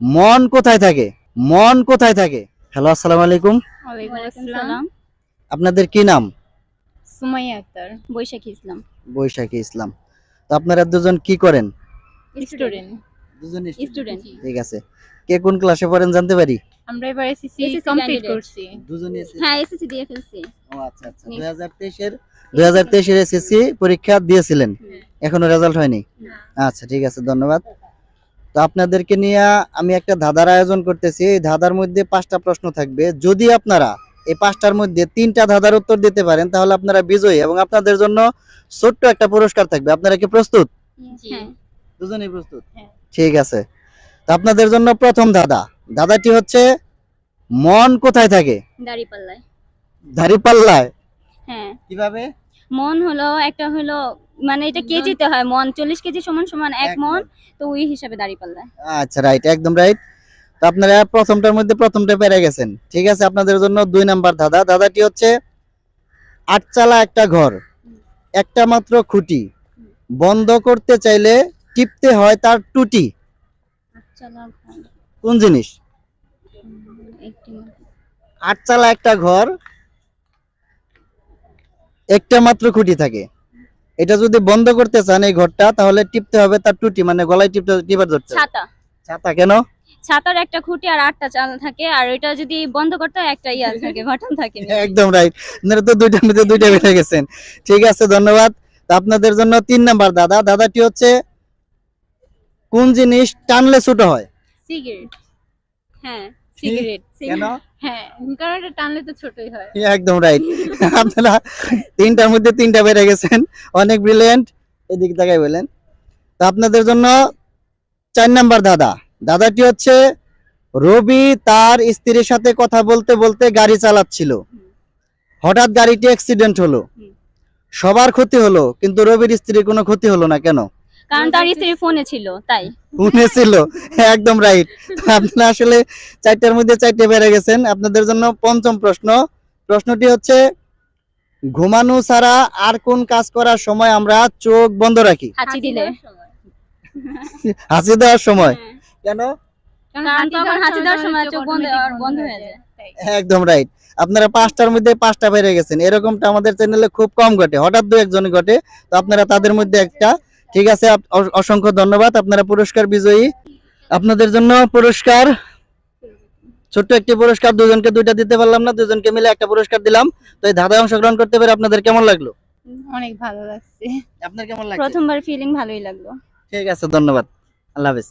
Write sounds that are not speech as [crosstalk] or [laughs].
মন কোথায় থাকে? মন কোথায় থাকে? হ্যালো আসসালামু আলাইকুম। আপনাদের কি নাম? সুমাইয়া আক্তার বৈশাখী ইসলাম। বৈশাখী ইসলাম। তো আপনারা দুজন কি করেন? স্টুডেন্ট দুজনই স্টুডেন্ট ঠিক আছে। কে কোন ক্লাসে পড়েন জানতে পারি? আমরা এবার এসএসসি কমপ্লিট করছি। দুজনই হ্যাঁ এসএসসি দিয়ে ফেলছি। ও আচ্ছা আচ্ছা। এসএসসি পরীক্ষা দিয়েছিলেন। এখনও রেজাল্ট হয়নি? আচ্ছা ঠিক আছে ধন্যবাদ। তো আপনাদেরকে নিয়ে আমি একটা ধাঁধার আয়োজন করতেছি। এই ধাঁধার মধ্যে পাঁচটা প্রশ্ন থাকবে। যদি আপনারা এই পাঁচটার মধ্যে তিনটা ধাঁধার উত্তর দিতে পারেন তাহলে আপনারা বিজয়ী এবং আপনাদের জন্য ছোট্ট একটা পুরস্কার থাকবে। আপনারা কি প্রস্তুত? হ্যাঁ। দুজনেই প্রস্তুত? হ্যাঁ। ঠিক আছে। তো আপনাদের জন্য প্রথম ধাঁধা। ধাঁধাটি হচ্ছে মন কোথায় থাকে? দাড়ি পাল্লায় দাঁড়িপাল্লায়। হ্যাঁ। কীভাবে? মন হলো একটা হলো মানে এটা কেজিতে হয় মন চল্লিশ কেজি সমান সমান এক মন তো ওই হিসাবে দাড়ি পাল্লায়। আচ্ছা রাইট একদম রাইট তো আপনারা প্রথমটার মধ্যে প্রথমটা পেরে গেছেন। ঠিক আছে আপনাদের জন্য দুই নাম্বার দাদা দাদাটি হচ্ছে আটচালা একটা ঘর একটা মাত্র খুঁটি। বন্ধ করতে চাইলে টিপতে হয় তার টুটি। কোন জিনিস? আটচালা একটা ঘর একটা মাত্র খুঁটি থাকে। এটা যদি বন্ধ করতে চান এই ঘরটা তাহলে টিপতে হবে তার টুটি মানে গলায় টিপতে টিপার ধরতে ছাতা। ছাতা কেন? ছাতার একটা খুঁটি আর আটটা চাল থাকে আর ওইটা যদি বন্ধ করতে হয় একটা ইয়া থাকে বাটন থাকে। [laughs] একদম রাইট আপনারা তো দুইটার মধ্যে দুইটা বেড়ে গেছেন। ঠিক আছে ধন্যবাদ। আপনাদের জন্য তিন নাম্বার দাদা। দাদাটি হচ্ছে কোন জিনিস টানলে ছোট হয়? সিগারেট। হ্যাঁ। সিগারেট কেন? হ্যাঁ কারণ এটা টানলে তো ছোটই হয়। একদম রাইট [laughs] আপনারা তিনটার মধ্যে তিনটা বেড়ে গেছেন। অনেক ব্রিলিয়েন্ট এদিক তাকাই বলেন। তো আপনাদের জন্য চার নাম্বার দাদা। দাদাটি হচ্ছে রবি তার স্ত্রীর সাথে কথা বলতে বলতে গাড়ি চালাচ্ছিল। হঠাৎ গাড়িটি অ্যাক্সিডেন্ট হলো। সবার ক্ষতি হলো কিন্তু রবির স্ত্রীর কোনো ক্ষতি হলো না। কেন? কারণ তার স্ত্রী ফোনে ছিল তাই। শুনেছিল একদম রাইট আপনারা আসলে চারটার মধ্যে চারটে বেড়ে গেছেন। আপনাদের জন্য পঞ্চম প্রশ্ন। প্রশ্নটি হচ্ছে ঘুমানো ছাড়া আর কোন কাজ করার সময় আমরা চোখ বন্ধ রাখি? হাঁচি দিলে। হাসি দেওয়ার সময়। কেন? কারণ তখন হাঁচি দেওয়ার সময় চোখ বন্ধ আর বন্ধ হয়ে যায়। একদম রাইট আপনারা পাঁচটার মধ্যে পাঁচটা বেড়ে গেছেন। এরকমটা আমাদের চ্যানেলে খুব কম ঘটে হঠাৎ দু একজন ঘটে। তো আপনারা তাদের মধ্যে একটা ঠিক আছে অসংখ্য ধন্যবাদ আপনারা পুরস্কার বিজয়ী। আপনাদের জন্য পুরস্কার ছোট্ট একটি পুরস্কার দুজনকে দুইটা দিতে পারলাম না দুজনকে মিলে একটা পুরস্কার দিলাম। তো এই ধাঁধায় অংশগ্রহণ করতে পেরে আপনাদের কেমন লাগল? অনেক ভালো লাগছে। আপনার কেমন লাগল প্রথমবার ফিলিং ভালোই লাগল। ঠিক আছে ধন্যবাদ। আল্লাহ হাফেজ।